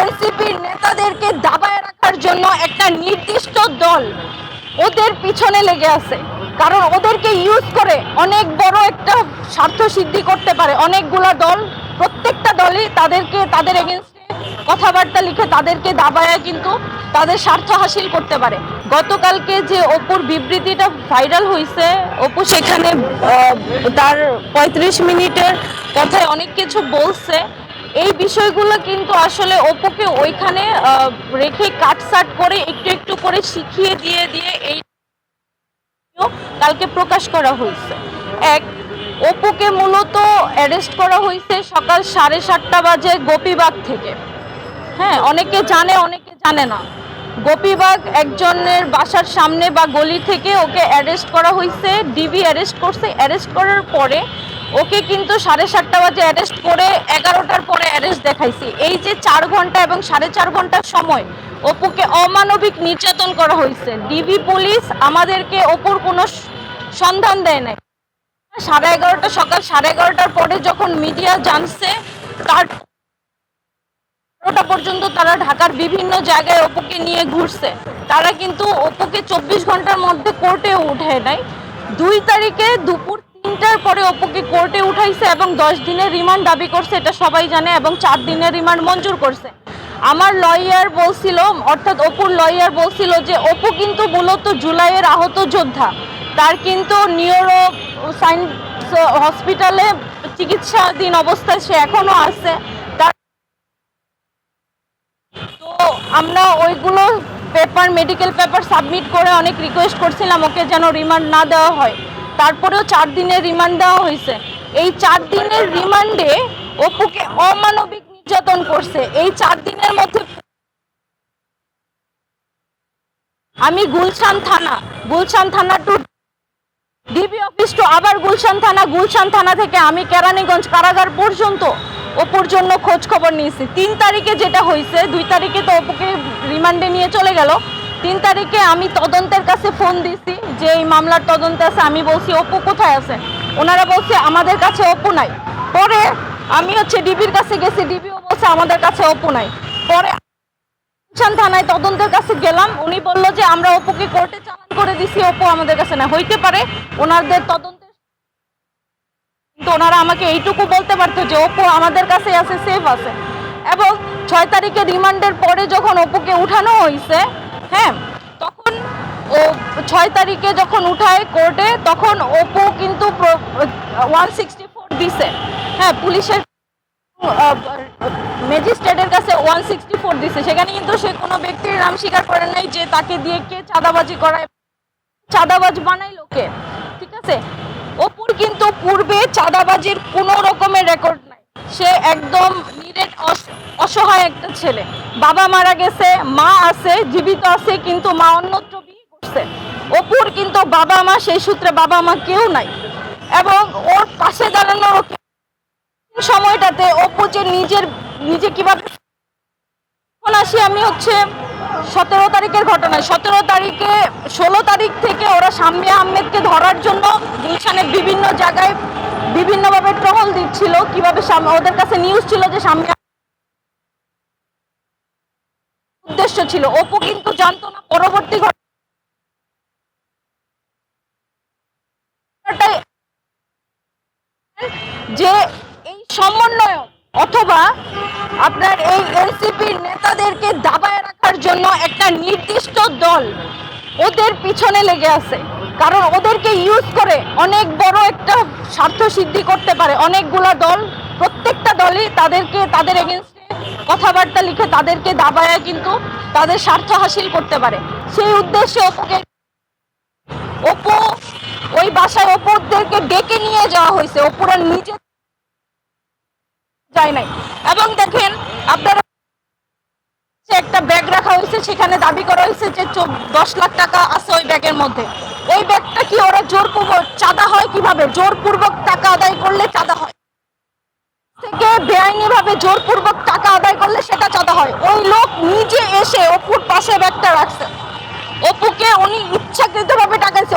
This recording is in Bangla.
এনসিপির নেতাদেরকে দাবায় রাখার জন্য একটা নির্দিষ্ট দল ওদের পিছনে লেগে আছে। কারণ ওদেরকে ইউজ করে অনেক বড় একটা স্বার্থ সিদ্ধি করতে পারে। অনেকগুলা দল, প্রত্যেকটা দলই তাদেরকে, তাদের এগেনস্টে কথাবার্তা লিখে তাদেরকে দাবায় কিন্তু তাদের স্বার্থ হাসিল করতে পারে। গতকালকে যে অপুর বিবৃতিটা ভাইরাল হয়েছে অপু সেখানে তার পঁয়ত্রিশ মিনিটের কথায় অনেক কিছু বলছে। এই বিষয়গুলো কিন্তু আসলে অপুকে ওইখানে রেখে কাটসাট করে একটু একটু করে শিখিয়ে দিয়ে দিয়ে এই কালকে প্রকাশ করা হয়েছে। এক, অপুকে মূলত অ্যারেস্ট করা হয়েছে সকাল সাড়ে সাতটা বাজে গোপীবাগ থেকে। হ্যাঁ অনেকে জানে অনেকে জানে না। গোপীবাগ একজনের বাসার সামনে বা গলি থেকে ওকে অ্যারেস্ট করা হয়েছে ডিবি অ্যারেস্ট করছে। অ্যারেস্ট করার পরে ওকে কিন্তু সাড়ে সাতটা বাজে অ্যারেস্ট করে এগারোটার পরে অ্যারেস্ট দেখাইছি। এই যে চার ঘণ্টা এবং সাড়ে চার ঘণ্টার সময় অপুকে অমানবিক নির্যাতন করা হয়েছে। ডিবি পুলিশ আমাদেরকে অপুর কোনো সন্ধান দেয় নাই। সাড়ে এগারোটা সকাল সাড়ে এগারোটার পরে যখন মিডিয়া জানছে, তার পর্যন্ত তারা ঢাকার বিভিন্ন জায়গায় অপুকে নিয়ে ঘুরছে। তারা কিন্তু অপুকে চব্বিশ ঘণ্টার মধ্যে কোর্টে উঠে নেয় দুই তারিখে দুপুর তিনটার পরে অপুকে কোর্টে উঠাইছে এবং দশ দিনের রিমান্ড দাবি করছে এটা সবাই জানে এবং চার দিনের রিমান্ড মঞ্জুর করছে। আমার লয়ার বলছিল, অর্থাৎ অপুর লয়ার বলছিল যে, অপু কিন্তু মূলত জুলাইয়ের আহত যোদ্ধা। তার কিন্তু নিউরো সায়েন্স হসপিটালে চিকিৎসাধীন অবস্থায় সে এখনও আছে। তার তো আমরা ওইগুলো পেপার মেডিকেল পেপার সাবমিট করে অনেক রিকোয়েস্ট করছিলাম, ওকে যেন রিমান্ড না দেওয়া হয়। তারপরেও চার দিনের রিমান্ড দেওয়া হয়েছে। এই চার দিনের রিমান্ডে অপুকে অমানবিক নির্যাতন করছে। এই চার দিনের মধ্যে আমি গুলশান থানা গুলশান থানা টু ডিবি অফিস টু আবার গুলশান থানা গুলশান থানা থেকে আমি কেরানীগঞ্জ কারাগার পর্যন্ত অপুর জন্য খোঁজ খবর নিয়েছি। তিন তারিখে যেটা হয়েছে, দুই তারিখে তো অপুকে রিমান্ডে নিয়ে চলে গেল। তিন তারিখে আমি তদন্তের কাছে ফোন দিছি, যে এই মামলার তদন্তে আছে, আমি বলছি, অপু কোথায় আছে? ওনারা বলছে, আমাদের কাছে অপু নাই। পরে আমি হচ্ছে ডিবির কাছে গেছি, ডিবিও বলছে, আমাদের কাছে অপু নাই। পরে থানায় তদন্তের কাছে গেলাম, উনি বলল যে, আমরা অপুকে কোর্টে চালান করে দিছি, অপু আমাদের কাছে না হইতে পারে, ওনাদের তদন্তে কিন্তু ওনারা আমাকে এইটুকু বলতে পারতো যে, অপু আমাদের কাছে আছে, সেফ আছে। এবং ছয় তারিখে রিমান্ডের পরে যখন অপুকে উঠানো হয়েছে হ্যাঁ তখন ও ছয় তারিখে যখন উঠায় কোর্টে, তখন অপু কিন্তু ওয়ান সিক্সটি ফোর দিছে। হ্যাঁ পুলিশের ম্যাজিস্ট্রেটের কাছে ওয়ান সিক্সটি ফোর দিছে। সেখানে কিন্তু সে কোনো ব্যক্তির নাম স্বীকার করে নাই যে তাকে দিয়ে কে চাঁদাবাজি করায়। চাঁদাবাজ বানাইলো কে? ঠিক আছে? অপুর কিন্তু পূর্বে চাঁদাবাজির কোনো রকমের রেকর্ড নাই। সে একদম অসহায় একটা ছেলে। বাবা মারা গেছে, মা আছে, জীবিত আছে, কিন্তু মা অন্যত্র বিয়ে করছে। অপুর কিন্তু বাবা মা, সেই সূত্রে বাবা মা কেউ নাই। এবং ওর পাশে দাঁড়ানোর সময়টাতে অপু যে নিজের, নিজে কীভাবে এখন আসি আমি হচ্ছে সতেরো তারিখের ঘটনা সতেরো তারিখে, ষোলো তারিখ থেকে ওরা শাম্মী আহমেদকে ধরার জন্য গুলশানের বিভিন্ন জায়গায় বিভিন্নভাবে টহল দিচ্ছিল। কীভাবে ওদের কাছে নিউজ ছিল যে শাম্মী উদ্দেশ্য ছিল। অপু কিন্তু জানতো না পরবর্তী যে এই সমন্বয় অথবা আপনার এই এনসিপির নেতাদেরকে দাবায় রাখার জন্য একটা নির্দিষ্ট দল ওদের পিছনে লেগে আছে। কারণ ওদেরকে ইউজ করে অনেক বড় একটা স্বার্থ সিদ্ধি করতে পারে। অনেকগুলা দল, প্রত্যেকটা দলই তাদেরকে, তাদের এগেনস্টে কথাবার্তা লিখে তাদেরকে দাবায় কিন্তু তাদের স্বার্থ হাসিল করতে পারে। সেই উদ্দেশ্যে অপুকে অপু ওই বাসায় অপুরদেরকে ডেকে নিয়ে যাওয়া হয়েছে। অপুরা নিজে যায় নাই। এবং দেখেন, আপনারা একটা ব্যাগ রাখা হয়েছে, সেখানে দাবি করা হয়েছে যে দশ লাখ টাকা আছে ওই ব্যাগের মধ্যে। ওই ব্যাগটা কি ওরা জোরপূর্বক চাঁদা হয় কীভাবে? জোরপূর্বক টাকা আদায় করলে চাঁদা হয়। থেকে বেআইনি ভাবে জোরপূর্বক টাকা করলে সেটা চাঁদা হয়। ওই লোক নিজে এসে অপুর পাশে ব্যাগটা রাখছে। অপুকে উনি ইচ্ছাকৃতভাবে টাকা দিচ্ছে